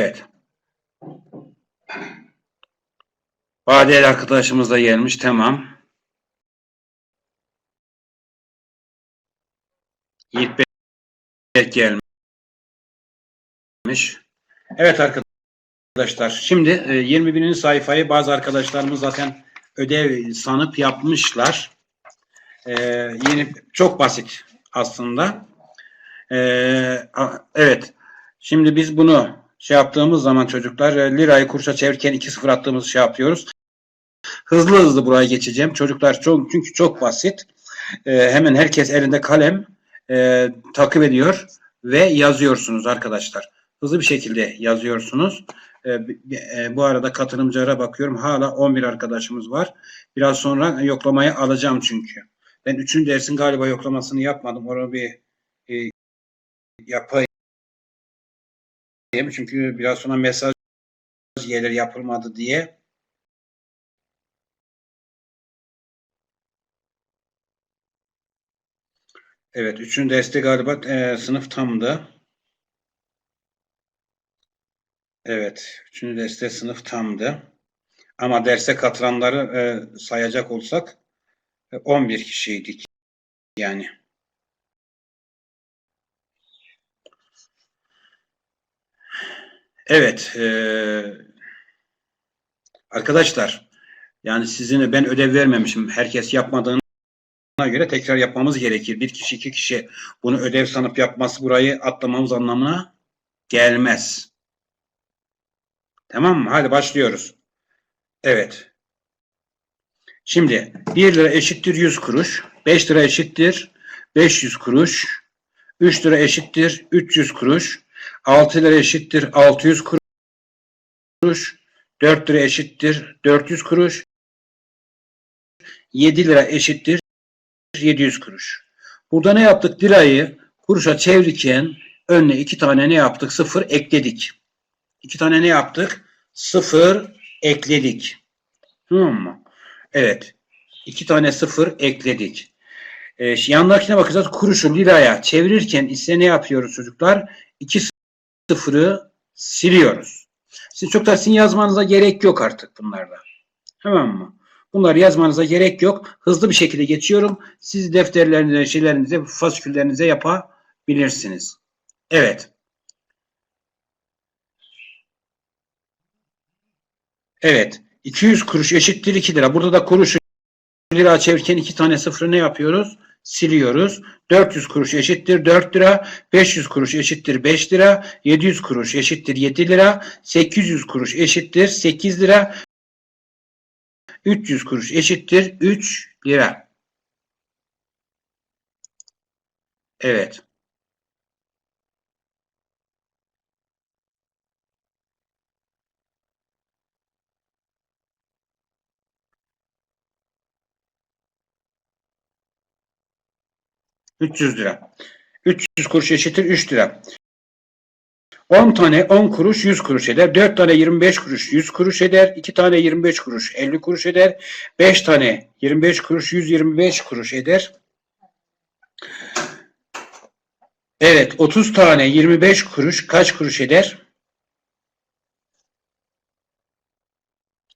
Evet. Badeli arkadaşımız da gelmiş. Tamam. Yiğit Bey gelmiş. Evet arkadaşlar. Şimdi e, 21. sayfayı bazı arkadaşlarımız zaten ödev sanıp yapmışlar. E, yeni çok basit aslında. E, a- evet. Şimdi biz bunu şey yaptığımız zaman çocuklar e, lirayı kuruşa çevirirken 2-0 attığımız şey yapıyoruz. Hızlı hızlı buraya geçeceğim. Çocuklar çok çünkü çok basit. E, hemen herkes elinde kalem e, takip ediyor ve yazıyorsunuz arkadaşlar. Hızlı bir şekilde yazıyorsunuz. E, e, bu arada katılımcılara bakıyorum. Hala 11 arkadaşımız var. Biraz sonra yoklamayı alacağım çünkü. Ben 3. dersin galiba yoklamasını yapmadım. Onu bir e, yapayım. Çünkü biraz sonra mesaj gelir yapılmadı diye. Evet, üçüncü derste galiba e, sınıf tamdı. Evet, üçüncü derste sınıf tamdı. Ama derse katılanları e, sayacak olsak e, 11 kişiydik. Yani. Evet, e, arkadaşlar, yani sizin ben ödev vermemişim. Herkes yapmadığına göre tekrar yapmamız gerekir. Bir kişi, iki kişi bunu ödev sanıp yapması burayı atlamamız anlamına gelmez. Tamam mı? Hadi başlıyoruz. Evet. Şimdi 1 lira eşittir 100 kuruş. 5 lira eşittir 500 kuruş. 3 lira eşittir 300 kuruş. 6 lira eşittir 600 kuruş. 4 lira eşittir 400 kuruş. 7 lira eşittir 700 kuruş. Burada ne yaptık? Lirayı kuruşa çevirirken önüne iki tane ne yaptık? Sıfır ekledik. İki tane ne yaptık? Sıfır ekledik. Tamam mı? Evet. İki tane sıfır ekledik. Ee, yanındakine bakacağız. Kuruşu liraya çevirirken ise ne yapıyoruz çocuklar? İki sıfırı siliyoruz. Siz çok da sizin yazmanıza gerek yok artık bunlarda. Tamam mı? Bunları yazmanıza gerek yok. Hızlı bir şekilde geçiyorum. Siz defterlerinize, şeylerinize, fasiküllerinize yapabilirsiniz. Evet. Evet. 200 kuruş eşittir 2 lira. Burada da kuruşu lira çevirirken iki tane sıfırı ne yapıyoruz? Siliyoruz. 400 kuruş eşittir 4 lira. 500 kuruş eşittir 5 lira. 700 kuruş eşittir 7 lira. 800 kuruş eşittir 8 lira. 300 kuruş eşittir 3 lira. Evet. ...300 lira. 300 kuruş eşittir 3 lira. 10 tane 10 kuruş 100 kuruş eder. 4 tane 25 kuruş 100 kuruş eder. 2 tane 25 kuruş 50 kuruş eder. 5 tane 25 kuruş 125 kuruş eder. Evet 30 tane 25 kuruş kaç kuruş eder?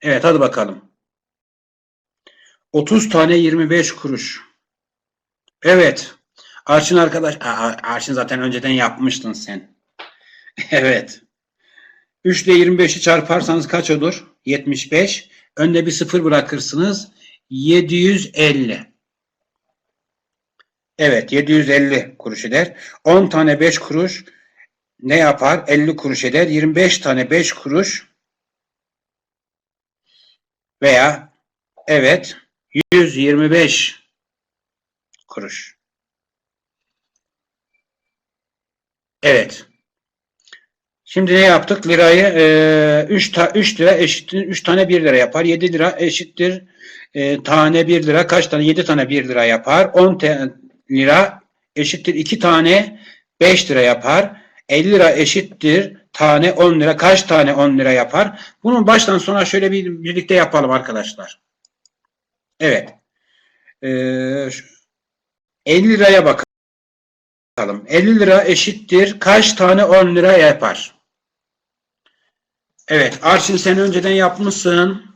Evet hadi bakalım. 30 tane 25 kuruş. Evet. Arşın arkadaş. Aa, Arşın zaten önceden yapmıştın sen. Evet. 3 ile 25'i çarparsanız kaç olur? 75. Önde bir sıfır bırakırsınız. 750. Evet 750 kuruş eder. 10 tane 5 kuruş ne yapar? 50 kuruş eder. 25 tane 5 kuruş veya evet 125 kuruş. Evet. Şimdi ne yaptık? Lirayı 3 ta, 3 lira eşittir 3 tane 1 lira yapar. 7 lira eşittir e, tane 1 lira kaç tane? 7 tane 1 lira yapar. 10 te, lira eşittir 2 tane 5 lira yapar. 50 lira eşittir tane 10 lira. Kaç tane 10 lira yapar? Bunu baştan sona şöyle bir birlikte yapalım arkadaşlar. Evet. Ee, 50 liraya bakalım. 50 lira eşittir kaç tane 10 lira yapar? Evet. Arşin sen önceden yapmışsın.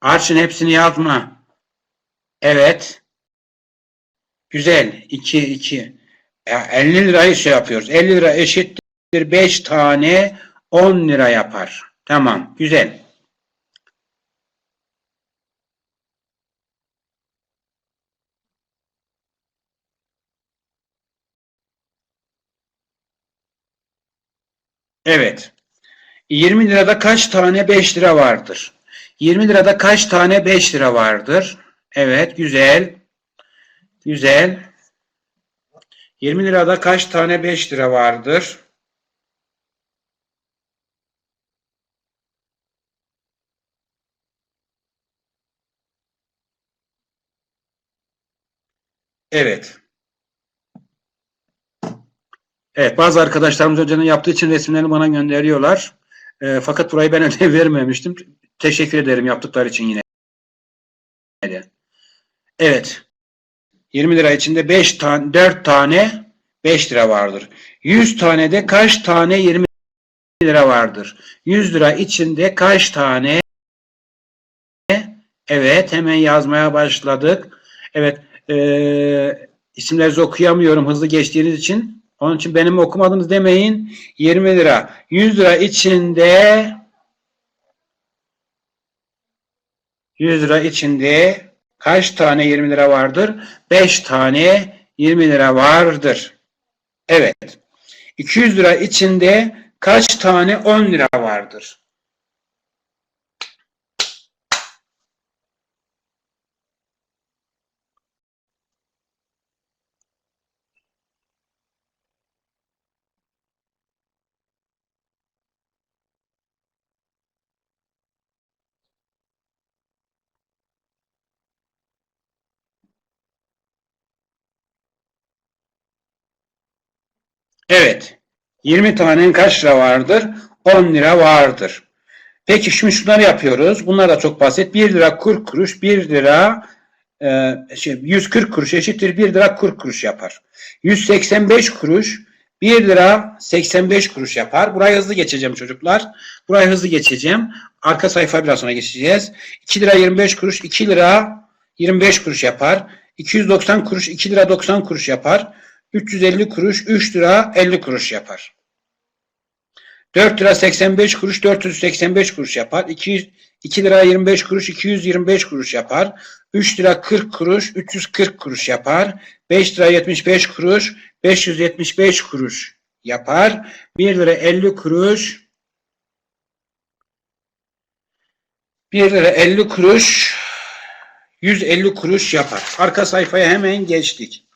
Arşin hepsini yazma. Evet. Güzel. 2 2. 50 lirayı şey yapıyoruz. 50 lira eşittir 5 tane 10 lira yapar. Tamam. Güzel. Evet. 20 lirada kaç tane 5 lira vardır? 20 lirada kaç tane 5 lira vardır? Evet, güzel. Güzel. 20 lirada kaç tane 5 lira vardır? Evet. Evet, bazı arkadaşlarımız önceden yaptığı için resimlerini bana gönderiyorlar. E, fakat burayı ben ödev vermemiştim. Teşekkür ederim yaptıkları için yine. Evet. 20 lira içinde 5 tane 4 tane 5 lira vardır. 100 tane de kaç tane 20 lira vardır? 100 lira içinde kaç tane Evet, hemen yazmaya başladık. Evet, e, isimlerinizi okuyamıyorum hızlı geçtiğiniz için. Onun için benim okumadınız demeyin. 20 lira. 100 lira içinde 100 lira içinde kaç tane 20 lira vardır? 5 tane 20 lira vardır. Evet. 200 lira içinde kaç tane 10 lira vardır? Evet. 20 tanenin kaç lira vardır? 10 lira vardır. Peki şimdi şunları yapıyoruz. Bunlar da çok basit. 1 lira 40 kuruş, 1 lira e, şey, 140 kuruş eşittir 1 lira 40 kuruş yapar. 185 kuruş 1 lira 85 kuruş yapar. Burayı hızlı geçeceğim çocuklar. Burayı hızlı geçeceğim. Arka sayfa biraz sonra geçeceğiz. 2 lira 25 kuruş 2 lira 25 kuruş yapar. 290 kuruş 2 lira 90 kuruş yapar. 350 kuruş 3 lira 50 kuruş yapar. 4 lira 85 kuruş 485 kuruş yapar. 200, 2 lira 25 kuruş 225 kuruş yapar. 3 lira 40 kuruş 340 kuruş yapar. 5 lira 75 kuruş 575 kuruş yapar. 1 lira 50 kuruş 1 lira 50 kuruş 150 kuruş yapar. Arka sayfaya hemen geçtik.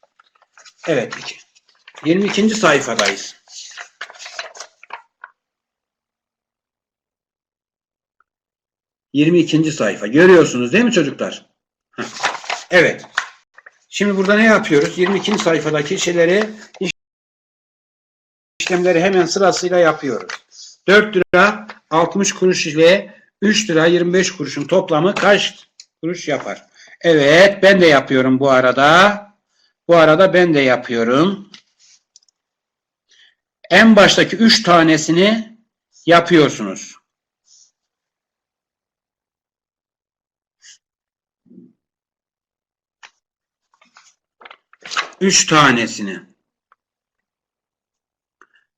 Evet. 22. sayfadayız. Yirmi ikinci sayfa. Görüyorsunuz değil mi çocuklar? Evet. Şimdi burada ne yapıyoruz? 22. sayfadaki şeyleri işlemleri hemen sırasıyla yapıyoruz. 4 lira 60 kuruş ile 3 lira 25 kuruşun toplamı kaç kuruş yapar? Evet ben de yapıyorum bu arada. Bu arada ben de yapıyorum. En baştaki üç tanesini yapıyorsunuz. Üç tanesini.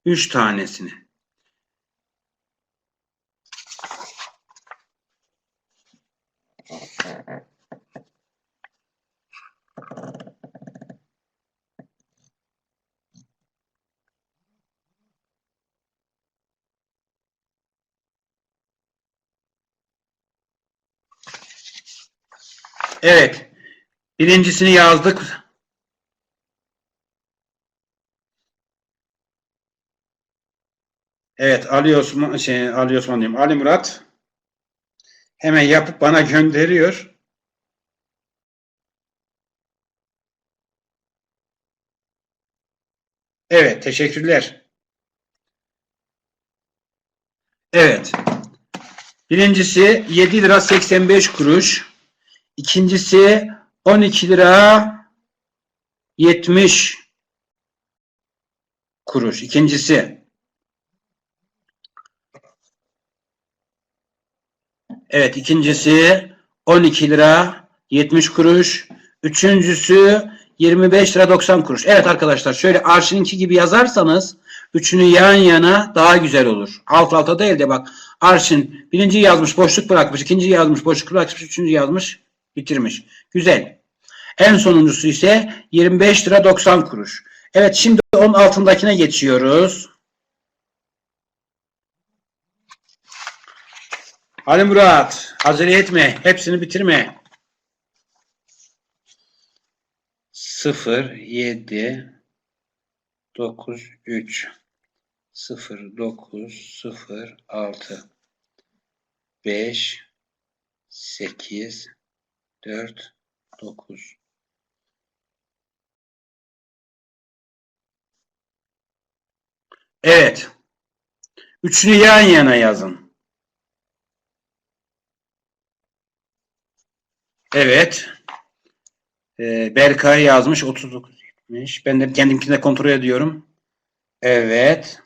Üç tanesini. Evet. Birincisini yazdık. Evet, Ali Osman şey Ali Osman diyeyim. Ali Murat hemen yapıp bana gönderiyor. Evet, teşekkürler. Evet. Birincisi 7 lira 85 kuruş. İkincisi 12 lira 70 kuruş. İkincisi Evet ikincisi 12 lira 70 kuruş. Üçüncüsü 25 lira 90 kuruş. Evet arkadaşlar şöyle arşininki gibi yazarsanız üçünü yan yana daha güzel olur. Alt alta değil de bak arşin birinci yazmış boşluk bırakmış, ikinci yazmış boşluk bırakmış, üçüncü yazmış bitirmiş. Güzel. En sonuncusu ise 25 lira 90 kuruş. Evet şimdi onun altındakine geçiyoruz. Hadi Murat, acele etme, hepsini bitirme. 0, 7, 9, 3, 0, 9, 0, 6, 5, 8, 4, 9. Evet. Üçünü yan yana yazın. Evet. Ee, Berkay yazmış 39 70. Ben de kendimkini de kontrol ediyorum. Evet.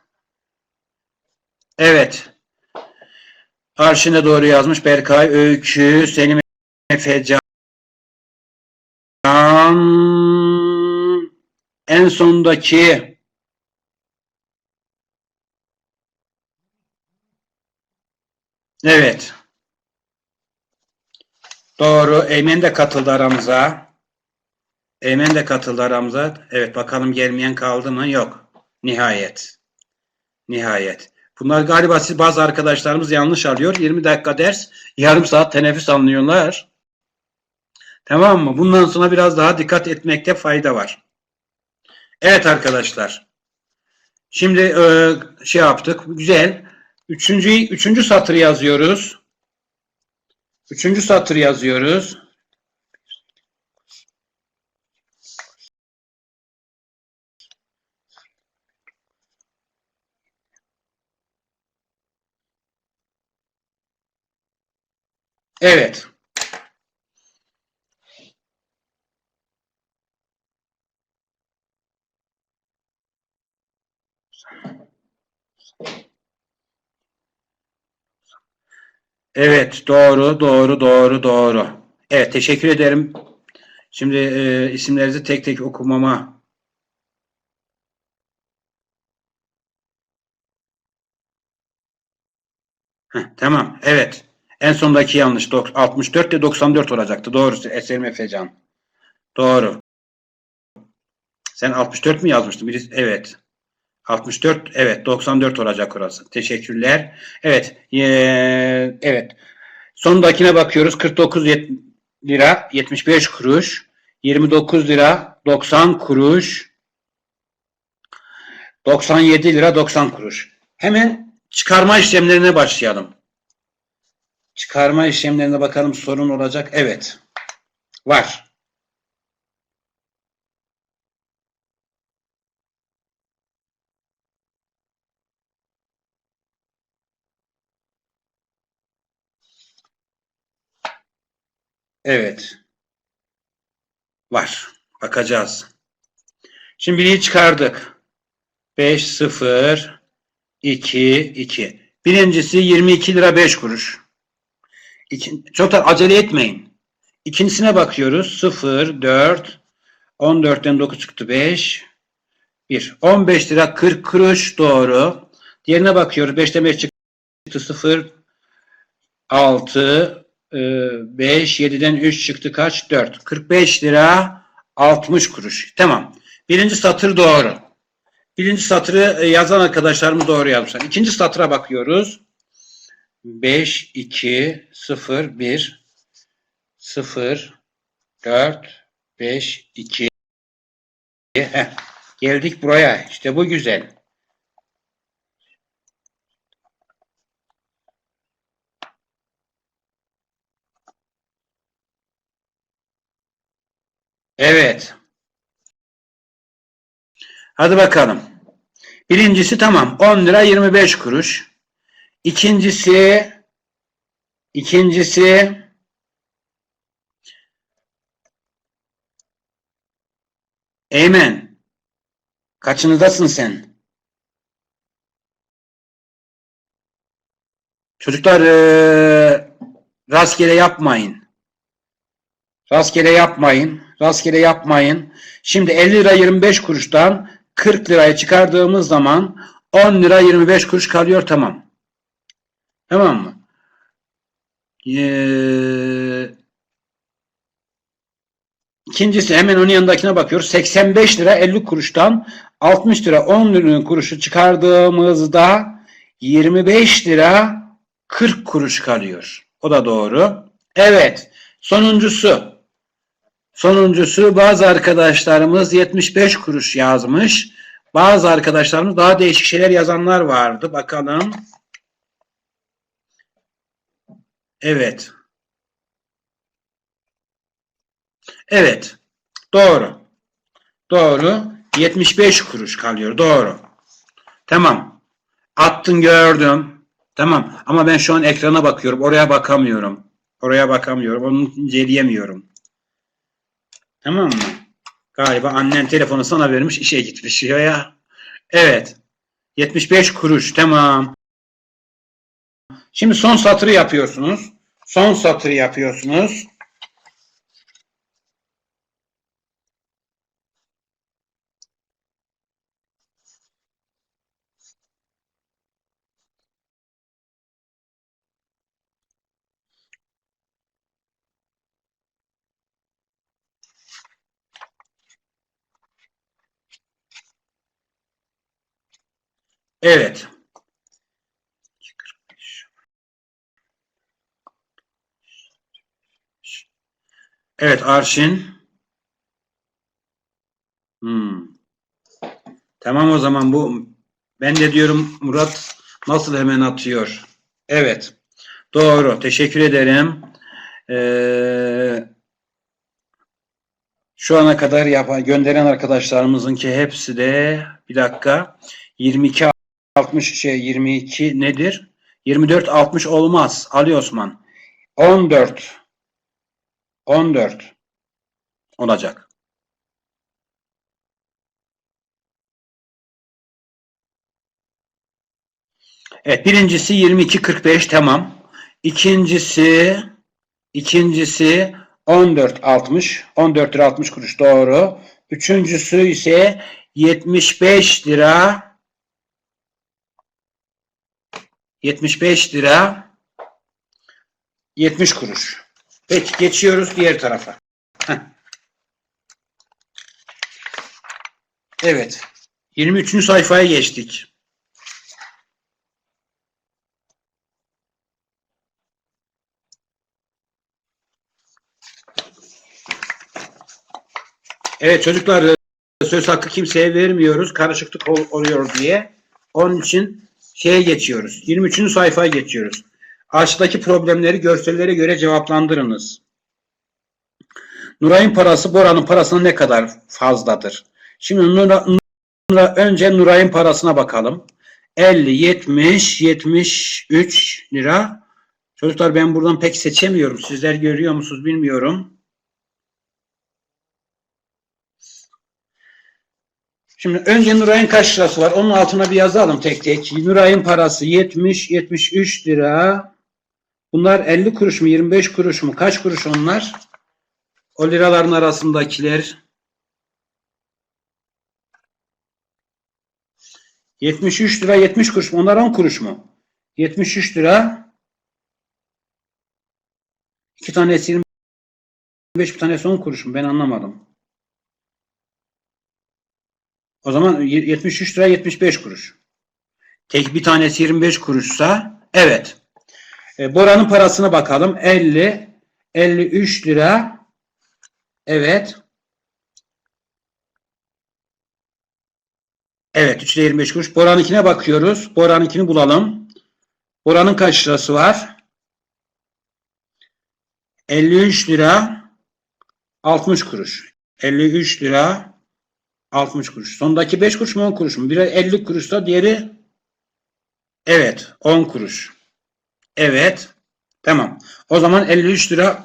Evet. Arşine doğru yazmış Berkay. Öykü, Selim Efecan. En sondaki Evet. Doğru. Eymen de katıldı aramıza. Eymen de katıldı aramıza. Evet bakalım gelmeyen kaldı mı? Yok. Nihayet. Nihayet. Bunlar galiba siz bazı arkadaşlarımız yanlış alıyor. 20 dakika ders, yarım saat teneffüs anlıyorlar. Tamam mı? Bundan sonra biraz daha dikkat etmekte fayda var. Evet arkadaşlar. Şimdi e, şey yaptık. Güzel. Üçüncü, üçüncü satır yazıyoruz. Üçüncü satır yazıyoruz. Evet. Evet, doğru, doğru, doğru, doğru. Evet, teşekkür ederim. Şimdi e, isimlerinizi tek tek okumama. Heh, tamam, evet. En sondaki yanlış. Dok- 64 de 94 olacaktı. Doğru, Eserim Efecan. Doğru. Sen 64 mi yazmıştın? Birisi, evet. 64, evet 94 olacak orası. Teşekkürler. Evet, eee, evet. Sondakine bakıyoruz. 49 yet- lira 75 kuruş. 29 lira 90 kuruş. 97 lira 90 kuruş. Hemen çıkarma işlemlerine başlayalım. Çıkarma işlemlerine bakalım sorun olacak. Evet. Var. Evet. Var. Bakacağız. Şimdi biriyi çıkardık. 5, 0, 2, 2. Birincisi 22 lira 5 kuruş. İki, çok da acele etmeyin. İkincisine bakıyoruz. 0, 4, 14'ten 9 çıktı 5, 1. 15 lira 40 kuruş doğru. Diğerine bakıyoruz. 5'ten 5 çıktı 0, 6, 5, 7'den 3 çıktı kaç? 4. 45 lira 60 kuruş. Tamam. Birinci satır doğru. Birinci satırı e, yazan arkadaşlarımız doğru yazmışlar. İkinci satıra bakıyoruz. 5, 2, 0, 1, 0, 4, 5, 2. Heh, geldik buraya. İşte bu güzel. Evet. Hadi bakalım. Birincisi tamam. 10 lira 25 kuruş. İkincisi ikincisi Eymen. Kaçınızdasın sen? Çocuklar eee, Rastgele yapmayın. Rastgele yapmayın. Rastgele yapmayın. Şimdi 50 lira 25 kuruştan 40 liraya çıkardığımız zaman 10 lira 25 kuruş kalıyor tamam. Tamam mı? Ee, ikincisi hemen onun yanındakine bakıyoruz. 85 lira 50 kuruştan 60 lira 10 lira kuruşu çıkardığımızda 25 lira 40 kuruş kalıyor. O da doğru. Evet. Sonuncusu. Sonuncusu bazı arkadaşlarımız 75 kuruş yazmış. Bazı arkadaşlarımız daha değişik şeyler yazanlar vardı. Bakalım. Evet. Evet. Doğru. Doğru. 75 kuruş kalıyor. Doğru. Tamam. Attın gördüm. Tamam. Ama ben şu an ekrana bakıyorum. Oraya bakamıyorum. Oraya bakamıyorum. Onu inceleyemiyorum. Tamam mı? Galiba annen telefonu sana vermiş işe gitmiş ya. Evet. 75 kuruş. Tamam. Şimdi son satırı yapıyorsunuz. Son satırı yapıyorsunuz. Evet. Evet Arşin. Hmm. Tamam o zaman bu ben de diyorum Murat nasıl hemen atıyor. Evet. Doğru. Teşekkür ederim. Ee, şu ana kadar yapan, gönderen arkadaşlarımızınki hepsi de bir dakika 22 60 şey 22 nedir? 24 60 olmaz. Ali Osman. 14 14 olacak. Evet birincisi 22 45 tamam. İkincisi ikincisi 14 60 14 lira 60 kuruş doğru. Üçüncüsü ise 75 lira 75 lira 70 kuruş. Peki geçiyoruz diğer tarafa. Heh. Evet. 23. sayfaya geçtik. Evet çocuklar söz hakkı kimseye vermiyoruz. Karışıklık ol- oluyor diye. Onun için şeye geçiyoruz. 23. sayfaya geçiyoruz. Aşağıdaki problemleri görsellere göre cevaplandırınız. Nuray'ın parası Bora'nın parasına ne kadar fazladır? Şimdi Nura, Nura- önce Nuray'ın parasına bakalım. 50, 70, 73 lira. Çocuklar ben buradan pek seçemiyorum. Sizler görüyor musunuz bilmiyorum. Şimdi önce Nuray'ın kaç lirası var? Onun altına bir yazalım tek tek. Nuray'ın parası 70, 73 lira. Bunlar 50 kuruş mu, 25 kuruş mu? Kaç kuruş onlar? O liraların arasındakiler. 73 lira 70 kuruş mu? Onlar 10 kuruş mu? 73 lira. İki tanesi 25, bir tanesi 10 kuruş mu? Ben anlamadım. O zaman 73 lira 75 kuruş. Tek bir tanesi 25 kuruşsa evet. E, Bora'nın parasına bakalım. 50 53 lira evet. Evet 3 lira 25 kuruş. Bora'nınkine bakıyoruz. Bora'nınkini bulalım. Bora'nın kaç lirası var? 53 lira 60 kuruş. 53 lira 60 kuruş. Sondaki 5 kuruş mu 10 kuruş mu? Biri 50 kuruşsa diğeri evet 10 kuruş. Evet. Tamam. O zaman 53 lira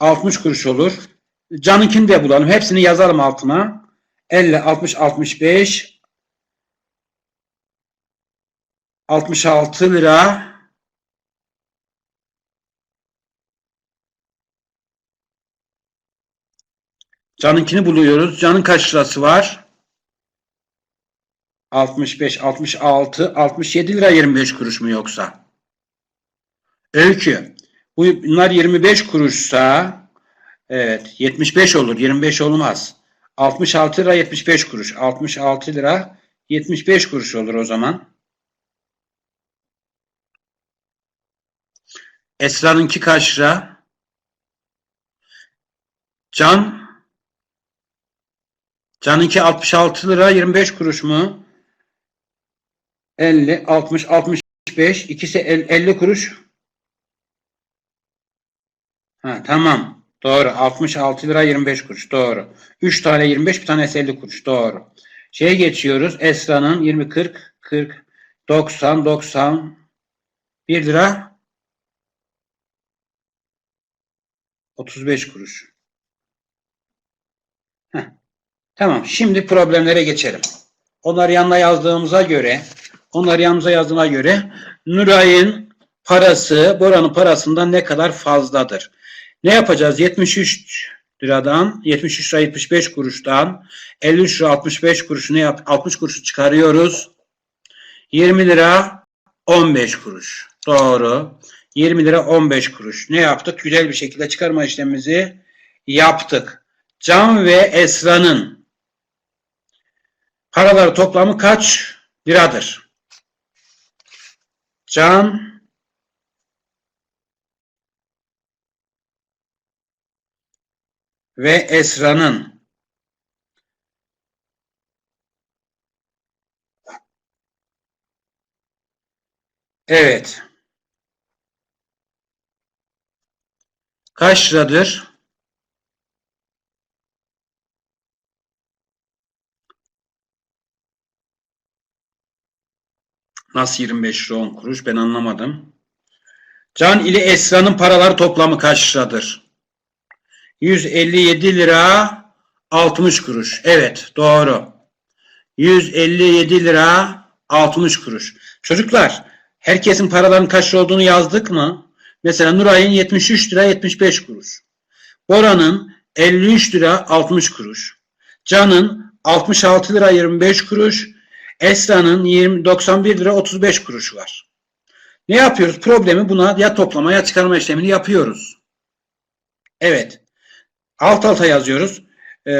60 kuruş olur. Can'ınkini de bulalım. Hepsini yazalım altına. 50, 60, 65 66 lira Can'ınkini buluyoruz. Can'ın kaç lirası var? 65, 66, 67 lira 25 kuruş mu yoksa? Öykü. Bunlar 25 kuruşsa evet 75 olur. 25 olmaz. 66 lira 75 kuruş. 66 lira 75 kuruş olur o zaman. Esra'nınki kaç lira? Can Can'ınki 66 lira 25 kuruş mu? 50, 60, 65. ikisi el- 50 kuruş. Ha, tamam. Doğru. 66 lira 25 kuruş. Doğru. 3 tane 25, bir tanesi 50 kuruş. Doğru. Şeye geçiyoruz. Esra'nın 20, 40, 40, 90, 90, 1 lira 35 kuruş. Heh. Tamam. Şimdi problemlere geçelim. Onları yanına yazdığımıza göre, onları yanımıza yazdığına göre Nuray'ın parası Bora'nın parasından ne kadar fazladır? Ne yapacağız? 73 liradan, 73 lira 75 kuruştan 53 lira 65 kuruşu yap? 60 kuruşu çıkarıyoruz. 20 lira 15 kuruş. Doğru. 20 lira 15 kuruş. Ne yaptık? Güzel bir şekilde çıkarma işlemimizi yaptık. Can ve Esra'nın paraları toplamı kaç liradır? Can ve Esra'nın Evet. Kaç liradır? Nasıl 25 lira 10 kuruş ben anlamadım. Can ile Esra'nın paraları toplamı kaç liradır? 157 lira 60 kuruş. Evet doğru. 157 lira 60 kuruş. Çocuklar herkesin paraların kaç olduğunu yazdık mı? Mesela Nuray'ın 73 lira 75 kuruş. Bora'nın 53 lira 60 kuruş. Can'ın 66 lira 25 kuruş. Esra'nın 20, 91 lira 35 kuruş var. Ne yapıyoruz? Problemi buna ya toplama ya çıkarma işlemini yapıyoruz. Evet. Alt alta yazıyoruz. Ee,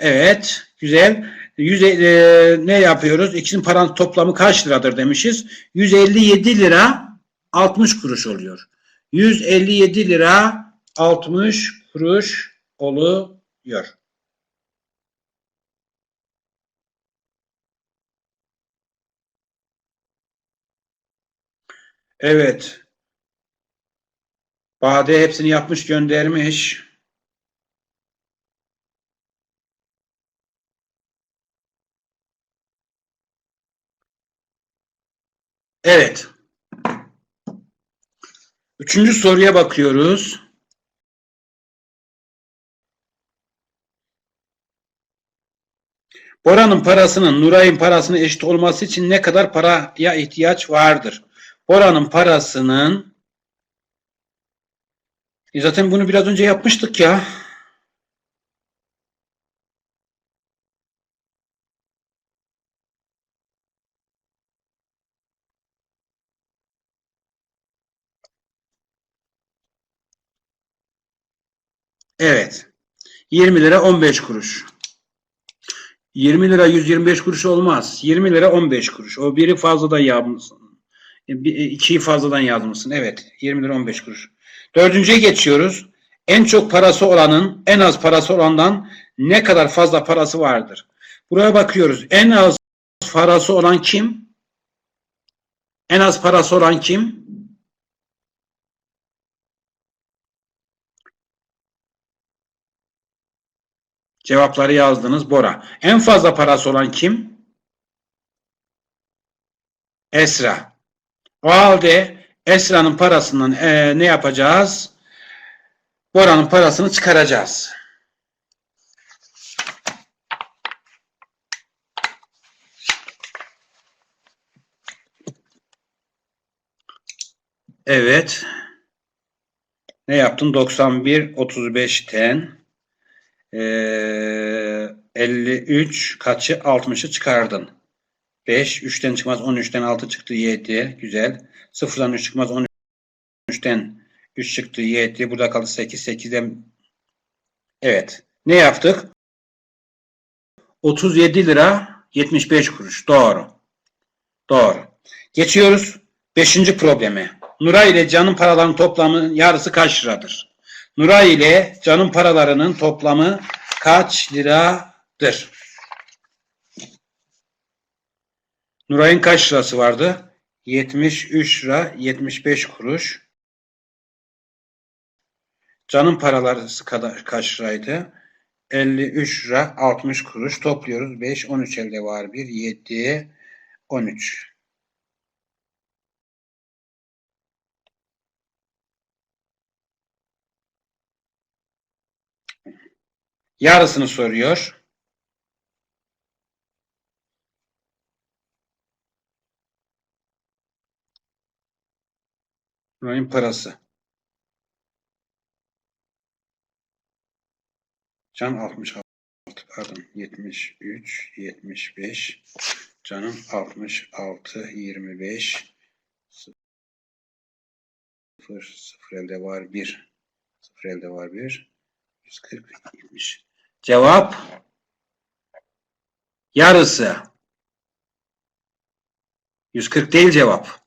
evet. Güzel. 100, e, ne yapıyoruz? İkisinin paranın toplamı kaç liradır demişiz. 157 lira 60 kuruş oluyor. 157 lira 60 kuruş oluyor. Evet. Bade hepsini yapmış göndermiş. Evet. Üçüncü soruya bakıyoruz. Bora'nın parasının Nuray'ın parasına eşit olması için ne kadar paraya ihtiyaç vardır? oranın parasının e zaten bunu biraz önce yapmıştık ya. Evet. 20 lira 15 kuruş. 20 lira 125 kuruş olmaz. 20 lira 15 kuruş. O biri fazla da yağmursun. 2'yi e, fazladan yazmışsın. Evet. 20 lira 15 kuruş. Dördüncüye geçiyoruz. En çok parası olanın en az parası olandan ne kadar fazla parası vardır? Buraya bakıyoruz. En az parası olan kim? En az parası olan kim? Cevapları yazdınız Bora. En fazla parası olan kim? Esra. O halde Esra'nın parasından eee, ne yapacağız? Bora'nın parasını çıkaracağız. Evet. Ne yaptın? 91 35'ten eee 53 kaçı? 60'ı çıkardın. 5, 3'ten çıkmaz 13'ten 6 çıktı 7. Güzel. 0'dan 3 çıkmaz 13'ten 3 çıktı 7. Burada kaldı 8. 8'den Evet. Ne yaptık? 37 lira 75 kuruş. Doğru. Doğru. Geçiyoruz 5. probleme. Nuray ile Can'ın paralarının toplamı yarısı kaç liradır? Nuray ile Can'ın paralarının toplamı kaç liradır? Nuray'ın kaç lirası vardı? 73 lira 75 kuruş. Can'ın paraları kaç liraydı? 53 lira 60 kuruş. Topluyoruz. 5, 13 elde var. 1, 7, 13. Yarısını soruyor. Nuray'ın parası. Can 66 pardon 73 75 canım 66 25 0 0 elde var 1 0 elde var 1 140 70 Cevap? Yarısı. 140 değil cevap.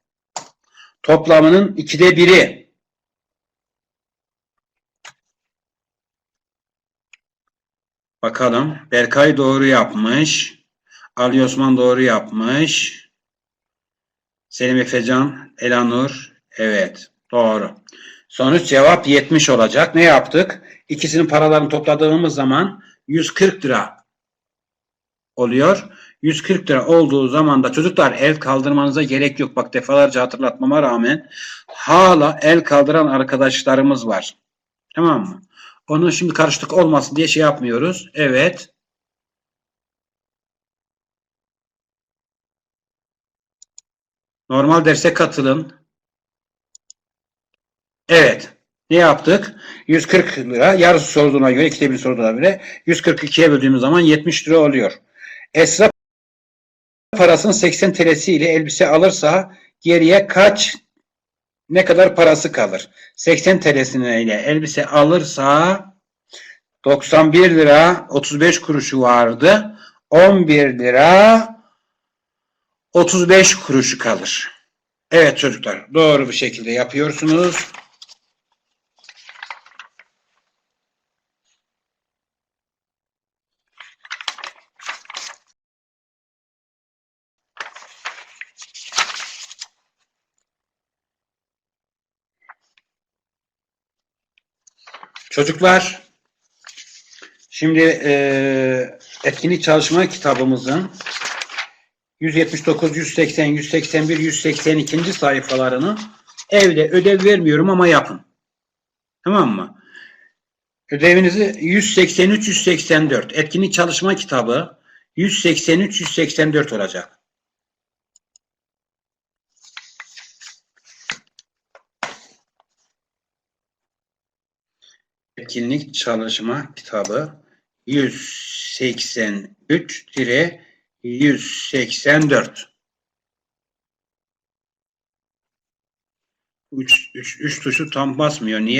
Toplamının ikide biri. Bakalım. Berkay doğru yapmış. Ali Osman doğru yapmış. Selim Efecan, Elanur. Evet. Doğru. Sonuç cevap 70 olacak. Ne yaptık? İkisinin paralarını topladığımız zaman 140 lira oluyor. 140 lira olduğu zaman da çocuklar el kaldırmanıza gerek yok. Bak defalarca hatırlatmama rağmen hala el kaldıran arkadaşlarımız var. Tamam mı? Onun şimdi karışıklık olmasın diye şey yapmıyoruz. Evet. Normal derse katılın. Evet. Ne yaptık? 140 lira. Yarısı sorduğuna göre, ikide bir sorduğuna göre 142'ye böldüğümüz zaman 70 lira oluyor. Esra parasının 80 TL'si ile elbise alırsa geriye kaç ne kadar parası kalır? 80 TL'sine elbise alırsa 91 lira 35 kuruşu vardı. 11 lira 35 kuruşu kalır. Evet çocuklar doğru bir şekilde yapıyorsunuz. Çocuklar, şimdi e, etkinlik çalışma kitabımızın 179, 180, 181, 182. sayfalarını evde ödev vermiyorum ama yapın. Tamam mı? Ödevinizi 183, 184. Etkinlik çalışma kitabı 183, 184 olacak. Etkinlik çalışma kitabı 183 dire 184 3, 3, 3 tuşu tam basmıyor. Niye?